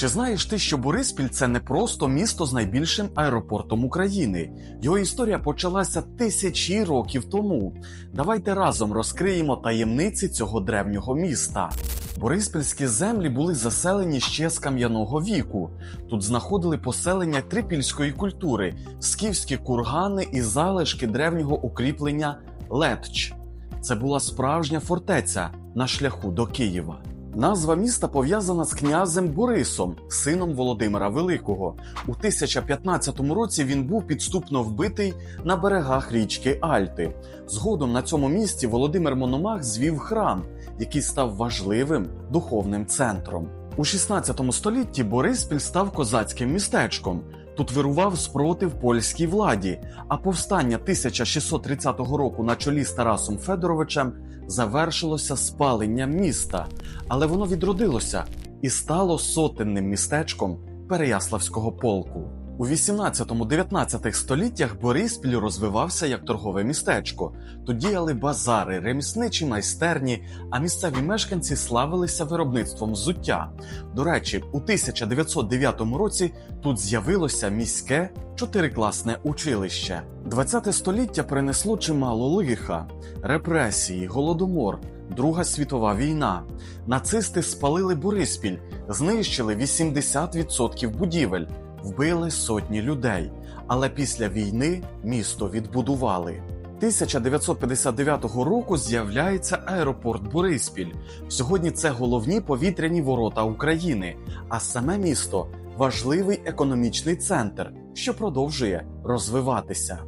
Чи знаєш ти, що Бориспіль це не просто місто з найбільшим аеропортом України? Його історія почалася тисячі років тому. Давайте разом розкриємо таємниці цього древнього міста. Бориспільські землі були заселені ще з кам'яного віку. Тут знаходили поселення трипільської культури, скіфські кургани і залишки древнього укріплення Летч. Це була справжня фортеця на шляху до Києва. Назва міста пов'язана з князем Борисом, сином Володимира Великого. У 1015 році він був підступно вбитий на берегах річки Альти. Згодом на цьому місці Володимир Мономах звів храм, який став важливим духовним центром. У 16 столітті Бориспіль став козацьким містечком. Тут вирував спротив польській владі, а повстання 1630 року на чолі з Тарасом Федоровичем завершилося спаленням міста, але воно відродилося і стало сотенним містечком Переяславського полку. У 18-19 століттях Бориспіль розвивався як торгове містечко. Тут діяли базари, ремісничі майстерні, а місцеві мешканці славилися виробництвом взуття. До речі, у 1909 році тут з'явилося міське чотирикласне училище. 20 століття принесло чимало лиха, репресії, голодомор. Друга світова війна. Нацисти спалили Бориспіль, знищили 80% будівель, вбили сотні людей. Але після війни місто відбудували. 1959 року з'являється аеропорт Бориспіль. Сьогодні це головні повітряні ворота України, а саме місто важливий економічний центр, що продовжує розвиватися.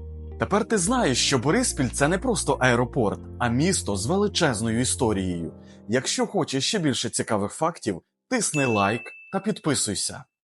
Тепер ти знаєш, що Бориспіль це не просто аеропорт, а місто з величезною історією. Якщо хочеш ще більше цікавих фактів, тисни лайк та підписуйся.